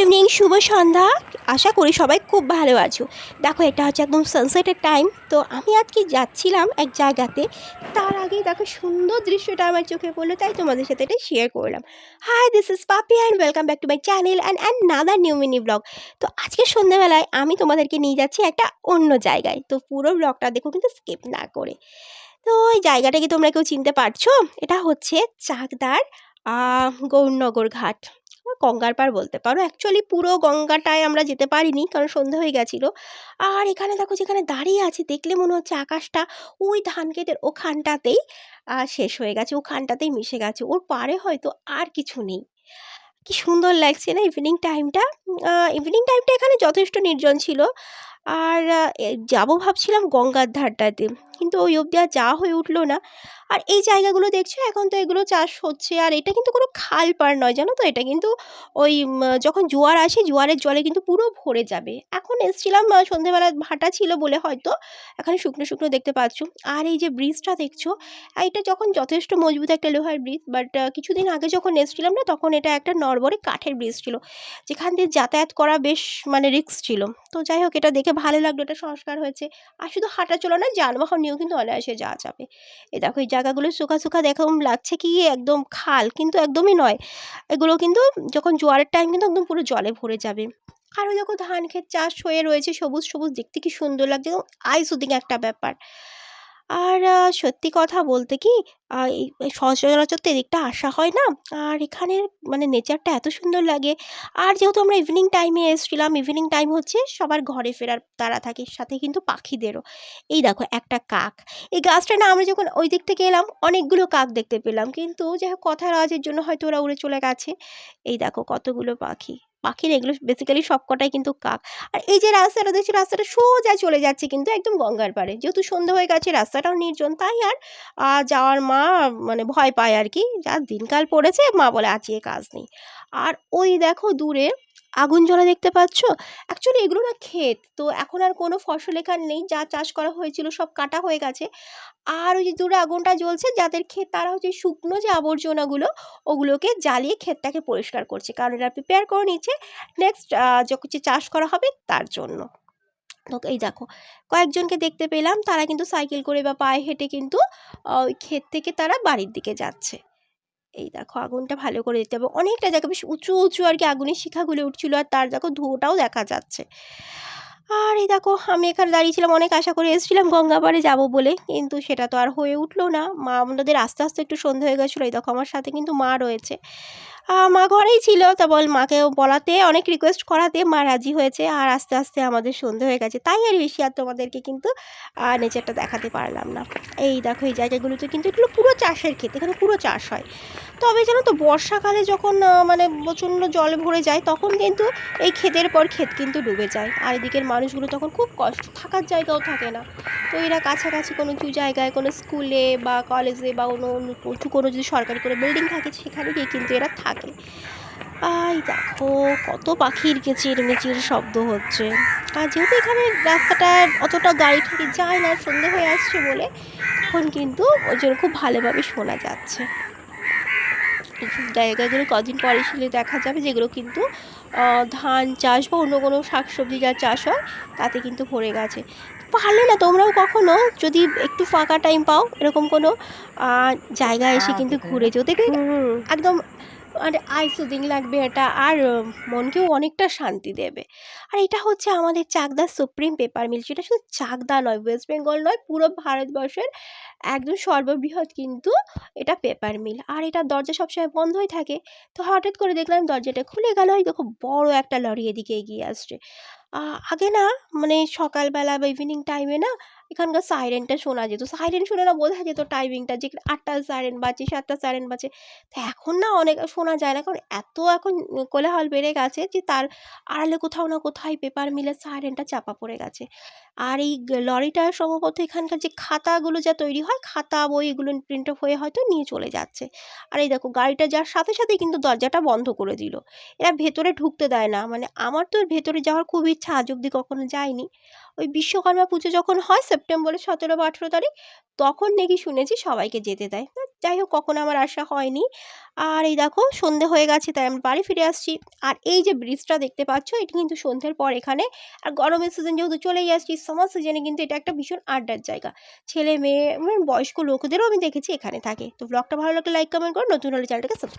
Evening শুভ সন্ধ্যা। আশা করি সবাই খুব ভালো আছো। দেখো, এটা হচ্ছে একদম সানসেটের টাইম তো আমি আজকে যাচ্ছিলাম এক জায়গাতে। তার আগেই দেখো, সুন্দর দৃশ্যটা আমার চোখে পড়ল, তাই তোমাদের সাথে এটা শেয়ার করলাম। Hi this is Papi and welcome back to my channel and and another new mini vlog তো আজকে সন্ধ্যাবেলায় আমি তোমাদেরকে নিয়ে যাচ্ছি একটা অন্য জায়গায়। তো পুরো ব্লগটা দেখো, কিন্তু স্কিপ না করে। তো ওই জায়গাটা কি তোমরা কেউ চিনতে পারছ? এটা হচ্ছে চাকদার গৌরনগর ঘাট। গঙ্গার পাড় বলতে পারো। অ্যাকচুয়ালি পুরো গঙ্গাটায় আমরা যেতে পারিনি, কারণ সন্ধে হয়ে গেছিল। আর এখানে দেখো যেখানে দাঁড়িয়ে আছি, দেখলে মনে হচ্ছে আকাশটা ওই ধান ক্ষেতের ওখানটাতেই শেষ হয়ে গেছে, ওখানটাতেই মিশে গেছে। ওর পারে হয়তো আর কিছু নেই। কি সুন্দর লাগছে না ইভিনিং টাইমটা ইভিনিং টাইমটা এখানে যথেষ্ট নির্জন ছিল। আর যাব ভাবছিলাম গঙ্গার ধারটাতে। কিন্তু ওই অবধি আর যাওয়া হয়ে উঠল না। আর এই জায়গাগুলো দেখছ? এখন তো এগুলো চাষ হচ্ছে। আর এটা কিন্তু কোনো খাল পার নয়, জানো তো? এটা কিন্তু ওই যখন জোয়ার আসে, জোয়ারের জলে কিন্তু পুরো ভরে যাবে। এখন এসেছিলাম সন্ধেবেলা ভাটা ছিল বলে হয়তো। এখানে শুকনো শুকনো দেখতে পাচ্ছ। আর এই যে ব্রিজটা দেখছ এটা যখন যথেষ্ট মজবুত একটা লোহার ব্রিজ বাট কিছুদিন আগে যখন এসেছিলাম না, তখন এটা একটা নরবরে কাঠের ব্রিজ ছিল। যেখান দিয়ে যাতায়াত করা বেশ মানে রিস্ক ছিল। তো যাই হোক, এটা দেখে ভালো লাগল, এটা সংস্কার হয়েছে। আর শুধু হাঁটা চলো না যানবাহন নিয়েও কিন্তু অনায়াসে যাওয়া যাবে। এ দেখো, এই জায়গাগুলো শুকা শুকা দেখো লাগছে কি একদম খাল, কিন্তু একদমই নয়। এগুলো কিন্তু যখন জোয়ারের টাইম কিন্তু একদম পুরো জলে ভরে যাবে। আরও দেখো, ধান ক্ষেত চাষ হয়ে রয়েছে, সবুজ সবুজ, দেখতে কি সুন্দর লাগছে। আই সুদিং একটা ব্যাপার। আর সত্যি কথা বলতে কি সচরাচর তো এদিকটা আসা হয় না। আর এখানের মানে নেচারটা এত সুন্দর লাগে। আর যেহেতু আমরা ইভিনিং টাইমে এসেছিলাম ইভিনিং টাইম হচ্ছে সবার ঘরে ফেরার, তারা থাকে, সাথে কিন্তু পাখিদেরও। এই দেখো একটা কাক। এই গাছটা না আমরা যখন ওই দিক থেকে এলাম, অনেকগুলো কাক দেখতে পেলাম। কিন্তু যাই হোক, কথার আওয়াজের জন্য হয়তো ওরা উড়ে চলে গেছে। এই দেখো কতগুলো পাখি। পাখির এগুলো বেসিক্যালি সবকটাই কিন্তু কাক আর এই যে রাস্তাটা দেখছি, রাস্তাটা সোজা চলে যাচ্ছে কিন্তু একদম গঙ্গার পাড়ে। যেহেতু সন্ধ্যা হয়ে গেছে, রাস্তাটাও নির্জন, তাই আর যাওয়ার মা মানে ভয় পায় আর কি। যা দিনকাল পড়েছে, মা বলে, আজকে কাজ নেই। আর ওই দেখো দূরে আগুন জ্বলা দেখতে পাচ্ছ? অ্যাকচুয়ালি এগুলো না ক্ষেত। তো এখন আর কোনো ফসল এখানে নেই। যা চাষ করা হয়েছিল সব কাটা হয়ে গেছে। আর ওই যে দূরে আগুনটা জ্বলছে, যাদের ক্ষেত তারা হচ্ছে শুকনো যে আবর্জনাগুলো, ওগুলোকে জ্বালিয়ে ক্ষেতটাকে পরিষ্কার করছে। কারণ এরা প্রিপেয়ার করে নিচ্ছে। নেক্সট যখন চাষ করা হবে তার জন্য। তো এই দেখো, কয়েকজনকে দেখতে পেলাম। তারা কিন্তু সাইকেল করে বা পায়ে হেঁটে কিন্তু ক্ষেত থেকে তারা বাড়ির দিকে যাচ্ছে। এই দেখো আগুনটা ভালো করে দিতে হবে। অনেকটা দেখো বেশ উঁচু উঁচু আর কি আগুনের শিখাগুলো উঠছিল আর তার দেখো ধোঁয়াটাও দেখা যাচ্ছে। আর এই দেখো, আমি এখানে দাঁড়িয়েছিলাম অনেক আশা করে এসেছিলাম গঙ্গাপাড়ে যাব বলে, কিন্তু সেটা তো আর হয়ে উঠল না। মা আমাদের আস্তে আস্তে একটু সন্ধে হয়ে গেছিল, এই দেখো আমার সাথে কিন্তু মা রয়েছে। মা ঘরেই ছিল, তা বল মাকে বলাতে, অনেক রিকোয়েস্ট করাতে মা রাজি হয়েছে, আর আস্তে আস্তে আমাদের সন্ধে হয়ে গেছে। তাই আর বেশি আর তোমাদেরকে কিন্তু নেচারটা দেখাতে পারলাম না। এই দেখো, এই জায়গাগুলোতে কিন্তু এগুলো পুরো চাষের ক্ষেত, এখানে পুরো চাষ হয়। তবে জানো তো, বর্ষাকালে যখন মানে প্রচণ্ড জল ভরে যায়, তখন কিন্তু এই ক্ষেতের পর ক্ষেত কিন্তু ডুবে যায়। আর এদিকের মানুষগুলো তখন খুব কষ্ট, থাকার জায়গাও থাকে না। তো এরা কাছাকাছি কোনো কিছু জায়গায়, কোনো স্কুলে বা কলেজে বা অন্য উঁচু কোনো যদি সরকারি কোনো বিল্ডিং থাকে সেখানে গিয়ে কিন্তু এরা থাকে। আই দেখো, কত পাখির কিচির মিচির শব্দ হচ্ছে। আর যেহেতু এখানে রাস্তাটা অতটা গাড়ি ঠাড়ি যায় না, সন্ধে হয়ে আসছে বলে এখন কিন্তু ওই জন্য খুব ভালোভাবে শোনা যাচ্ছে। জায়গাগুলো কদিন পর এসে দেখা যাবে যেগুলো কিন্তু ধান চাষ বা অন্য কোনো শাক সবজি যা চাষ হয় তাতে কিন্তু ভরে গেছে। পারলে না তোমরাও কখনো যদি একটু ফাঁকা টাইম পাও এরকম কোনো জায়গায় এসে কিন্তু ঘুরে যেও। দেখবে একদম মানে আই সুদিং লাগবে এটা। আর মনকেও অনেকটা শান্তি দেবে। আর এটা হচ্ছে আমাদের চাকদা সুপ্রিম পেপার মিল। সেটা শুধু চাকদা নয়, ওয়েস্ট বেঙ্গল নয়, পুরো ভারতবর্ষের একদম সর্ববৃহৎ কিন্তু এটা পেপার মিল। আর এটা দরজা সবসময় বন্ধই থাকে। তো হঠাৎ করে দেখলাম দরজাটা খুলে গেল হয়তো খুব বড় একটা লরি এদিকে এগিয়ে আসছে। আগে না মানে সকালবেলা বা ইভিনিং টাইমে না এখানকার সাইরেনটা শোনা যেত। সাইরেন শুনে না বোঝা যেত টাইমিংটা যে আটটার সাইরেন বাজে সাতটা সাইরেন বাজে তো এখন না অনেক শোনা যায় না। কারণ এত এখন কোলাহল বেড়ে গেছে যে তার আড়ালে কোথাও না কোথায় পেপার মিলে সাইরেনটা চাপা পড়ে গেছে। আর এই লরিটা সম্ভবত এখানকার যে খাতাগুলো যা তৈরি হয়, খাতা, বই এগুলো প্রিন্ট হয়ে হয়তো নিয়ে চলে যাচ্ছে। আর এই দেখো গাড়িটা যাওয়ার সাথে সাথে কিন্তু দরজাটা বন্ধ করে দিল। এরা ভেতরে ঢুকতে দেয় না। মানে আমার তো ভেতরে যাওয়ার খুব ইচ্ছে ছাদ অবধি কখনো যায়নি। ওই বিশ্বকর্মা পুজো যখন হয় সেপ্টেম্বরের সতেরো বা আঠেরো তারিখ, তখন নাকি শুনেছি সবাইকে যেতে দেয়। যাই হোক, কখনো আমার আসা হয়নি। আর এই দেখো, সন্ধে হয়ে গেছে, তাই আমি বাড়ি ফিরে আসছি। আর এই যে ব্রিজটা দেখতে পাচ্ছ, এটি কিন্তু সন্ধ্যের পর এখানে। আর গরমের সিজন যেহেতু চলেই আসছি সামার সিজনে কিন্তু এটা একটা ভীষণ আড্ডার জায়গা। ছেলে মেয়ে মানে বয়স্ক লোকদেরও আমি দেখেছি এখানে থাকে। তো ব্লগটা ভালো লাগলে লাইক কমেন্ট করো। নতুন হলে চ্যানেলটাকে সাবস্ক্রাইব